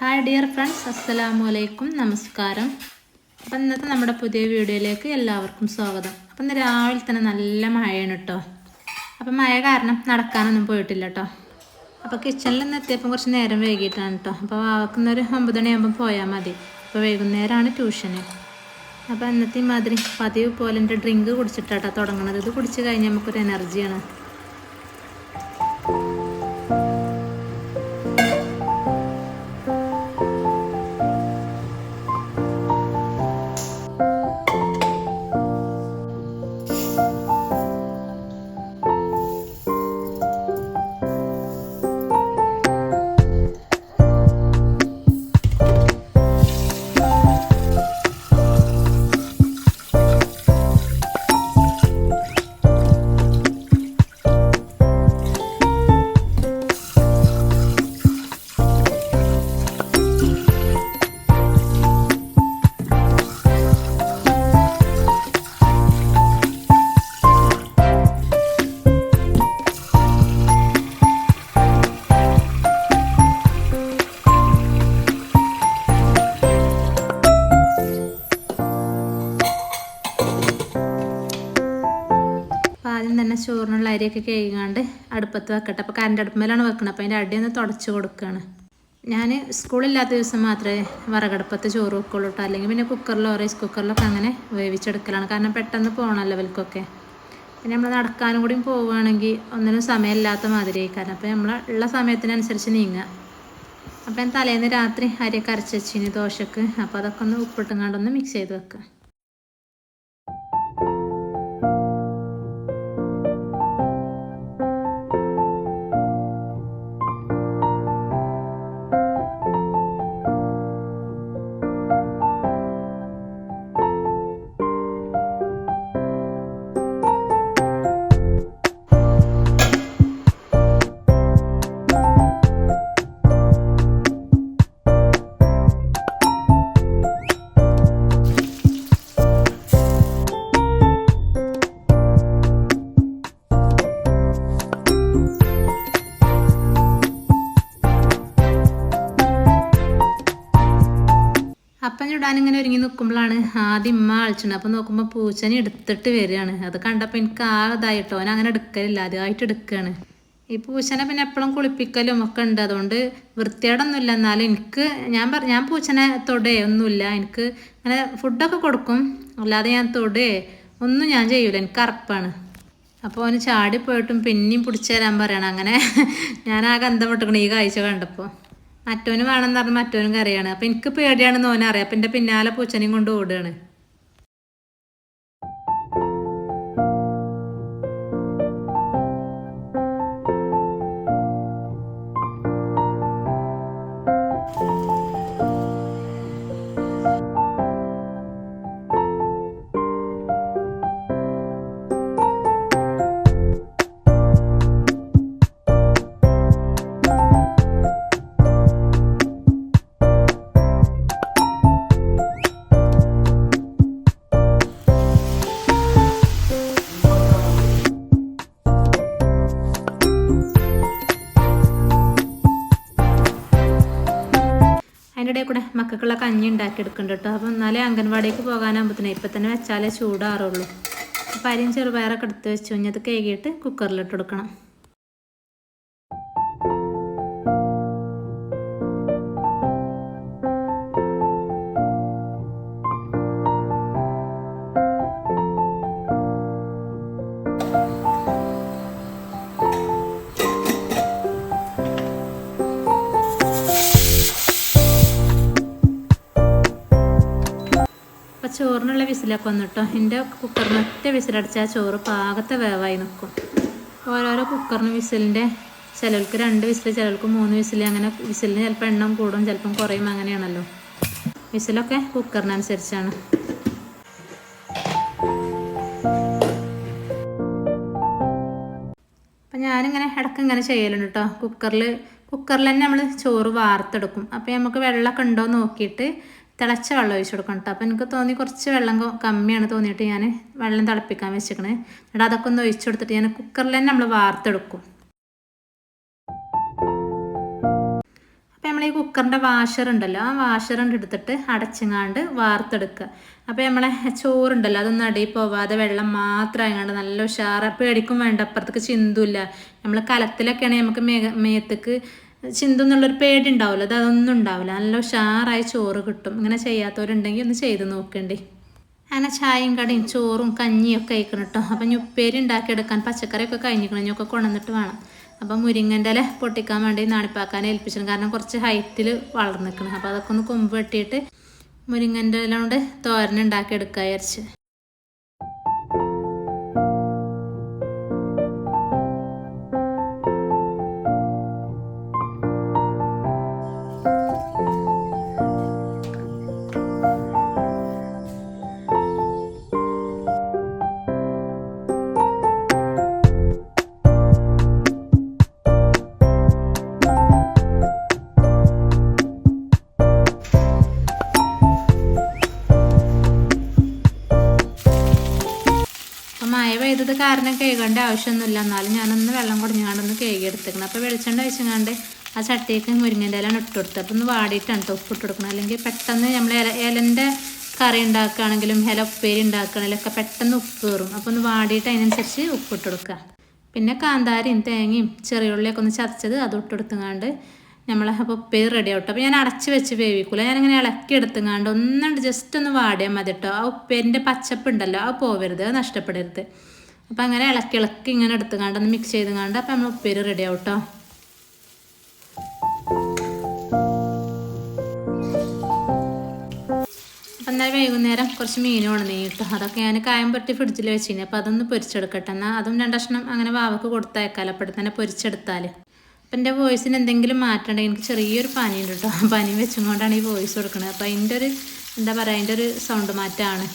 Hi dear friends അസ്സലാമു അലൈക്കും നമസ്കാരം. അപ്പം ഇന്നത്തെ നമ്മുടെ പുതിയ വീഡിയോയിലേക്ക് എല്ലാവർക്കും സ്വാഗതം. അപ്പം ഇന്ന് രാവിലെ തന്നെ നല്ല മഴയാണ് കേട്ടോ അപ്പം മഴ കാരണം നടക്കാനൊന്നും പോയിട്ടില്ല കേട്ടോ അപ്പോൾ കിച്ചണിൽ നിന്ന് എത്തിയപ്പം കുറച്ച് നേരം വൈകിട്ടാണ് കേട്ടോ അപ്പോൾ വാവക്കുന്നൊരു ഒമ്പത് മണിയാകുമ്പോൾ പോയാൽ മതി. അപ്പോൾ വൈകുന്നേരമാണ് ട്യൂഷന് അപ്പോൾ ഇന്നത്തെ മാതിരി പതിവ് പോലെ എന്റെ ഡ്രിങ്ക് കുടിച്ചിട്ടാട്ടോ തുടങ്ങണത്. ഇത് കുടിച്ച് കഴിഞ്ഞാൽ നമുക്കൊരു എനർജിയാണ് ചോറിനുള്ള അരിയൊക്കെ കഴുകാണ്ട് അടുപ്പത്ത് വെക്കട്ടെ. അപ്പോൾ കറണ്ട് അടുപ്പിലാണ് വെക്കണം അപ്പോൾ അതിന്റെ അടി ഒന്ന് തുടച്ച് കൊടുക്കുകയാണ് ഞാൻ സ്കൂളില്ലാത്ത ദിവസം മാത്രമേ വിറകടുപ്പത്ത് ചോറ് വെക്കുള്ളൂ കേട്ടോ അല്ലെങ്കിൽ പിന്നെ കുക്കറിലോ റൈസ് കുക്കറിലൊക്കെ അങ്ങനെ വേവിച്ചെടുക്കലാണ്. കാരണം പെട്ടെന്ന് പോകണമല്ലോ ഇവൽക്കൊക്കെ പിന്നെ നമ്മൾ നടക്കാനും കൂടി പോവുകയാണെങ്കിൽ ഒന്നിനും സമയമില്ലാത്ത മാതിരി കാരണം അപ്പോൾ നമ്മൾ ഉള്ള സമയത്തിനനുസരിച്ച് നീങ്ങുക. അപ്പം തലേന്ന് രാത്രി അരിയൊക്കെ അരച്ചു വെച്ചിന് ദോശക്ക്. അപ്പോൾ അതൊക്കെ ഒന്ന് ഉപ്പിട്ടും കണ്ടൊന്ന് മിക്സ് ചെയ്ത് വെക്കുക ഇങ്ങനെ ഒരുങ്ങി നിൽക്കുമ്പോഴാണ് ആദ്യം ഇമ്മ അളിച്ചിട്ടുണ്ട് അപ്പം നോക്കുമ്പോൾ പൂച്ചനെ എടുത്തിട്ട് വരികയാണ്. അത് കണ്ടപ്പോൾ എനിക്ക് ആ ഇതായിട്ടോ. അവൻ അങ്ങനെ എടുക്കലില്ല. ആദ്യമായിട്ട് എടുക്കുകയാണ് ഈ പൂച്ചനെ പിന്നെ എപ്പോഴും കുളിപ്പിക്കലും ഒക്കെ ഉണ്ട്. അതുകൊണ്ട് വൃത്തിയോടൊന്നുമില്ല എന്നാലും എനിക്ക് ഞാൻ പറ ഞാൻ പൂച്ചനെ തൊടേ ഒന്നുമില്ല. എനിക്ക് അങ്ങനെ ഫുഡൊക്കെ കൊടുക്കും. അല്ലാതെ ഞാൻ തൊടേ ഒന്നും ഞാൻ ചെയ്യൂല. എനിക്ക് അറപ്പാണ്. അപ്പോൾ അവന് ചാടി പോയിട്ടും പിന്നെയും പിടിച്ചു തരാൻ പറയണം. അങ്ങനെ ഞാൻ ആ ഗന്ധം വിട്ടിക്കണം ഈ കാഴ്ച കണ്ടപ്പോൾ മറ്റോന് വേണമെന്ന് പറഞ്ഞ് മറ്റോനും കറിയാണ് അപ്പം എനിക്ക് പേടിയാണെന്ന് ഓനെ അപ്പൊ എന്റെ പിന്നാലെ പൂച്ചനെയും കൊണ്ട് ഓടുകയാണ്. അതിന്റെ ഇടയിൽ കൂടെ മക്കൾക്കുള്ള കഞ്ഞി ഉണ്ടാക്കി എടുക്കുന്നുണ്ട് കേട്ടോ. അപ്പം എന്നാലേ അംഗൻവാടിക്ക് പോകാനാകുമ്പോഴത്തേനെ ഇപ്പം തന്നെ വെച്ചാലേ ചൂടാറുള്ളൂ. അപ്പം അരിയും ചെറുപയറൊക്കെ എടുത്ത് വെച്ച് കഴിഞ്ഞത് കഴുകിയിട്ട് കുക്കറിലിട്ട് കൊടുക്കണം. ചോറിനുള്ള വിസിലൊക്കെ വന്നു കേട്ടോ എന്റെ കുക്കറിന് ഒറ്റ വിസിലടിച്ചാൽ ചോറ് പാകത്തെ വേവായി നിൽക്കും ഓരോരോ കുക്കറിന് വിസിലിന്റെ ചിലർക്ക് രണ്ട് വിസിൽ ചിലർക്ക് മൂന്ന് വിസിൽ അങ്ങനെ വിസിലിന് ചിലപ്പോൾ എണ്ണം കൂടും ചിലപ്പം കുറയും അങ്ങനെയാണല്ലോ. വിസിലൊക്കെ കുക്കറിനനുസരിച്ചാണ്. അപ്പം ഞാനിങ്ങനെ ഇടയ്ക്ക് ഇങ്ങനെ ചെയ്യലുണ്ട് കേട്ടോ. കുക്കറിൽ കുക്കറിൽ തന്നെ നമ്മൾ ചോറ് വാർത്തെടുക്കും. അപ്പോൾ നമുക്ക് വെള്ളമൊക്കെ ഉണ്ടോ നോക്കിയിട്ട് തിളച്ച വെള്ളം ഒഴിച്ചു കൊടുക്കണം കേട്ടോ അപ്പോൾ എനിക്ക് തോന്നി കുറച്ച് വെള്ളം കമ്മിയാണ് തോന്നിയിട്ട് ഞാൻ വെള്ളം തിളപ്പിക്കാൻ വെച്ചിരിക്കണേ എന്നിട്ട് അതൊക്കെ ഒന്ന് ഒഴിച്ചു കൊടുത്തിട്ട് ഞാൻ കുക്കറിൽ തന്നെ നമ്മൾ വാർത്തെടുക്കും. അപ്പോൾ നമ്മൾ ഈ കുക്കറിന്റെ വാഷർ ഉണ്ടല്ലോ ആ വാഷർ എടുത്തിട്ട് അടച്ചങ്ങാണ്ട് വാർത്തെടുക്കുക. അപ്പോൾ നമ്മളെ ചോറുണ്ടല്ലോ അതൊന്നും അടിയിൽ പോവാതെ വെള്ളം മാത്രം അങ്ങാണ്ട് നല്ല ഉഷാറ്. പേടിക്കും വേണ്ട അപ്പുറത്തേക്ക് ചിന്തില്ല. നമ്മൾ കലത്തിലൊക്കെയാണെങ്കിൽ നമുക്ക് മേ മേത്തേക്ക് ചിന്തുന്നുള്ളൊരു പേടി ഉണ്ടാവില്ല അത് അതൊന്നും ഉണ്ടാവില്ല. നല്ല ഉഷാറായി ചോറ് കിട്ടും. ഇങ്ങനെ ചെയ്യാത്തവരുണ്ടെങ്കിൽ ഒന്ന് ചെയ്ത് നോക്കണ്ടേ. അങ്ങനെ ചായയും കടയും ചോറും കഞ്ഞിയും ഒക്കെ കഴിക്കണം കേട്ടോ അപ്പം ഇനി ഉപ്പേരി ഉണ്ടാക്കിയെടുക്കാൻ പച്ചക്കറിയൊക്കെ കഴിഞ്ഞിക്കണം? ഇനിയൊക്കെ കൊണ്ടുവന്നിട്ട് വേണം. അപ്പം മുരിങ്ങന്റെ ഇല പൊട്ടിക്കാൻ വേണ്ടി നാണിപ്പാക്കാൻ ഏൽപ്പിച്ചിരുന്നു. കാരണം കുറച്ച് ഹൈറ്റിൽ വളർന്നിക്കണം. അപ്പോൾ അതൊക്കെ ഒന്ന് കൊമ്പ് വെട്ടിയിട്ട് മുരിങ്ങന്റെ ഇല കൊണ്ട് തോരനുണ്ടാക്കി വിചാരിച്ച്. കാരണം കഴുകേണ്ട ആവശ്യമൊന്നുമില്ല. എന്നാലും ഞാനൊന്ന് വെള്ളം കുടഞ്ഞാണ്ടൊന്ന് കഴുകി എടുത്തേക്കണം അപ്പോൾ വെളിച്ചെണ്ണ വെച്ചങ്ങാണ്ട് ആ ചട്ടിയൊക്കെ മുരിങ്ങന്റെ ഇല ഇട്ട് അപ്പോൾ ഒന്ന് വാടിയിട്ടാണ് ഉപ്പ് ഉപ്പിട്ട് കൊടുക്കണം അല്ലെങ്കിൽ പെട്ടെന്ന് നമ്മൾ ഇല ഇലന്റെ കറി ഉണ്ടാക്കുകയാണെങ്കിലും ഇല ഉപ്പേരി ഉണ്ടാക്കുകയാണെങ്കിലൊക്കെ പെട്ടെന്ന് ഉപ്പ് കയറും. അപ്പോൾ ഒന്ന് വാടിയിട്ട് അതിനനുസരിച്ച് ഉപ്പിട്ട് കൊടുക്കുക. പിന്നെ കാന്താരിയും തേങ്ങയും ചെറിയുള്ളിയൊക്കെ ഒന്ന് ചതച്ചത് അത് ഇട്ടെടുത്തുങ്ങാണ്ട് നമ്മൾ അപ്പോൾ ഉപ്പേരി റെഡി ആവട്ടെ. അപ്പോൾ ഞാൻ അടച്ച് വെച്ച് വേവിക്കൂല. ഞാനിങ്ങനെ ഇളക്കി എടുത്തുങ്ങാണ്ട് ഒന്നുണ്ട്. ജസ്റ്റ് ഒന്ന് വാടിയാൽ മതി കേട്ടോ. ആ ഉപ്പേരിന്റെ പച്ചപ്പ് ഉണ്ടല്ലോ അത് പോവരുത്. അത് നഷ്ടപ്പെടരുത്. അപ്പോൾ അങ്ങനെ ഇളക്കി ഇളക്കി ഇങ്ങനെ എടുത്തുകാണ്ട് ഒന്ന് മിക്സ് ചെയ്തുങ്ങാണ്ട് അപ്പോൾ നമ്മൾ ഉപ്പേരി റെഡി ആവും കേട്ടോ അപ്പം എന്നാൽ വൈകുന്നേരം കുറച്ച് മീൻ ഉണങ്ങി കേട്ടോ അതൊക്കെ ഞാൻ കായം പറ്റി ഫ്രിഡ്ജിൽ വെച്ചിരുന്നു അപ്പോൾ അതൊന്ന് പൊരിച്ചെടുക്കട്ടെ. എന്നാൽ അതും രണ്ടക്ഷണം അങ്ങനെ വാവക്ക് കൊടുത്തയക്കാലോ. അപ്പോൾ തന്നെ പൊരിച്ചെടുത്താൽ അപ്പം എന്റെ വോയിസിന് എന്തെങ്കിലും മാറ്റേണ്ടത് എനിക്ക് ചെറിയൊരു പനിയുണ്ട് കേട്ടോ പനി വെച്ചുകൊണ്ടാണ് ഈ വോയിസ് കൊടുക്കുന്നത് അപ്പോൾ അതിന്റെ ഒരു എന്താ പറയുക അതിന്റെ ഒരു സൗണ്ട് മാറ്റമാണ്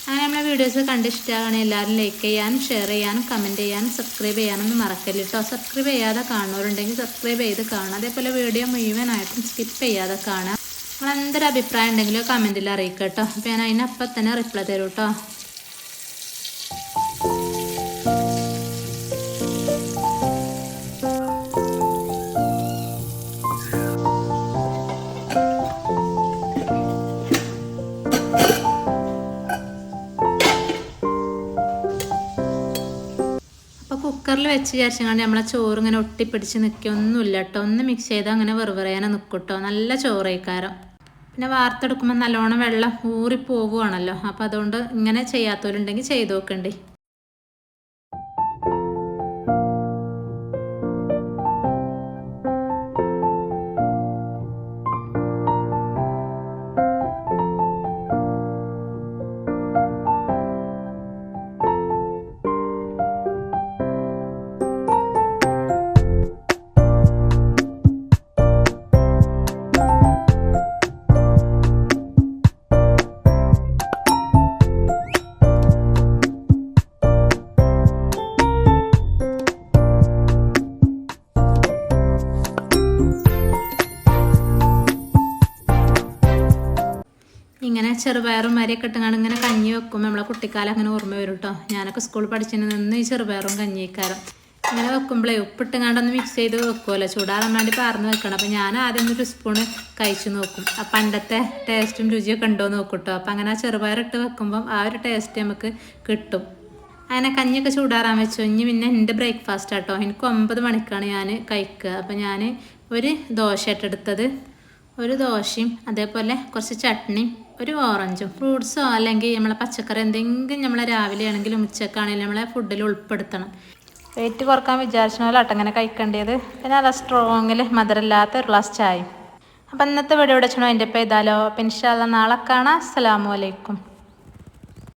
അങ്ങനെ നമ്മളെ വീഡിയോസ് കണ്ട് ഇഷ്ടമാകണമെങ്കിൽ എല്ലാവരും ലൈക്ക് ചെയ്യാനും ഷെയർ ചെയ്യാനും കമന്റ് ചെയ്യാനും സബ്സ്ക്രൈബ് ചെയ്യാനൊന്നും മറക്കല്ല കേട്ടോ സബ്സ്ക്രൈബ് ചെയ്യാതെ കാണുന്നവരുണ്ടെങ്കിൽ സബ്സ്ക്രൈബ് ചെയ്ത് കാണാം അതേപോലെ വീഡിയോ മുഴുവനായിട്ടും സ്കിപ്പ് ചെയ്യാതെ കാണാം നിങ്ങൾ എന്തൊരു അഭിപ്രായം ഉണ്ടെങ്കിലും കമന്റിൽ അറിയിക്കാം കേട്ടോ അപ്പോൾ ഞാൻ അതിനപ്പം തന്നെ റിപ്ലൈ തരും കേട്ടോ വെച്ച് വിചാരിച്ചങ്ങാണ്ട് നമ്മളെ ചോറ് ഇങ്ങനെ ഒട്ടിപ്പിടിച്ച് നിൽക്കൊന്നുമില്ല കേട്ടോ. ഒന്ന് മിക്സ് ചെയ്താൽ അങ്ങനെ വെറുവറയാനെ നിൽക്കും നല്ല ചോറ് കഴിക്കാരം പിന്നെ വാർത്തെടുക്കുമ്പോൾ നല്ലോണം വെള്ളം ഊറി പോവുകയാണല്ലോ അപ്പോൾ അതുകൊണ്ട് ഇങ്ങനെ ചെയ്യാത്തവരുണ്ടെങ്കിൽ ചെയ്തു നോക്കണ്ടേ. ചെറുപയറും മരിയൊക്കെ ഇട്ടുകൊണ്ട് ഇങ്ങനെ കഞ്ഞി വെക്കും നമ്മളെ കുട്ടിക്കാലം അങ്ങനെ ഓർമ്മ വരും കേട്ടോ ഞാനൊക്കെ സ്കൂളിൽ പഠിച്ചതിന് നിന്ന് ഈ ചെറുപയറും കഞ്ഞിക്കാരം ഇങ്ങനെ വെക്കുമ്പോഴേ ഉപ്പിട്ടുങ്ങാണ്ടൊന്ന് മിക്സ് ചെയ്ത് വെക്കുമല്ലോ ചൂടാറാൻ വേണ്ടി പാർന്ന് വെക്കണം. അപ്പം ഞാൻ ആദ്യം ഒരു സ്പൂണ് കഴിച്ചു നോക്കും. ആ പണ്ടത്തെ ടേസ്റ്റും രുചിയൊക്കെ ഉണ്ടോ നോക്കും കേട്ടോ അപ്പം അങ്ങനെ ആ ചെറുപയറിട്ട് വെക്കുമ്പം ആ ഒരു ടേസ്റ്റ് നമുക്ക് കിട്ടും. അങ്ങനെ കഞ്ഞിയൊക്കെ ചൂടാറാൻ വെച്ചു. ഇനി പിന്നെ എന്റെ ബ്രേക്ക്ഫാസ്റ്റ് ആട്ടോ എനിക്ക് ഒമ്പത് മണിക്കാണ് ഞാൻ കഴിക്കുക. അപ്പം ഞാൻ ഒരു ദോശ ഇട്ടെടുത്തത് ഒരു ദോശയും അതേപോലെ കുറച്ച് ചട്നിയും ഒരു ഓറഞ്ചും. ഫ്രൂട്ട്സോ അല്ലെങ്കിൽ നമ്മളെ പച്ചക്കറി എന്തെങ്കിലും നമ്മളെ രാവിലെ ആണെങ്കിലും ഉച്ചക്കാണെങ്കിലും നമ്മളെ ഫുഡിൽ ഉൾപ്പെടുത്തണം. വെയിറ്റ് കുറയ്ക്കാൻ വിചാരിച്ചാലാട്ടോ അങ്ങനെ കഴിക്കേണ്ടത്. പിന്നെ അത് സ്ട്രോങ്ങിൽ മധുരമില്ലാത്ത ഒരു ഗ്ലാസ് ചായ അപ്പം ഇന്നത്തെ വീഡിയോ ഇവിടെ വെച്ചോ അതിന്റെ ഇപ്പം ഇതാലോ. അപ്പം ഇൻഷാല്ല നാളെ കാണാം. അസ്സലാമു അലൈക്കും.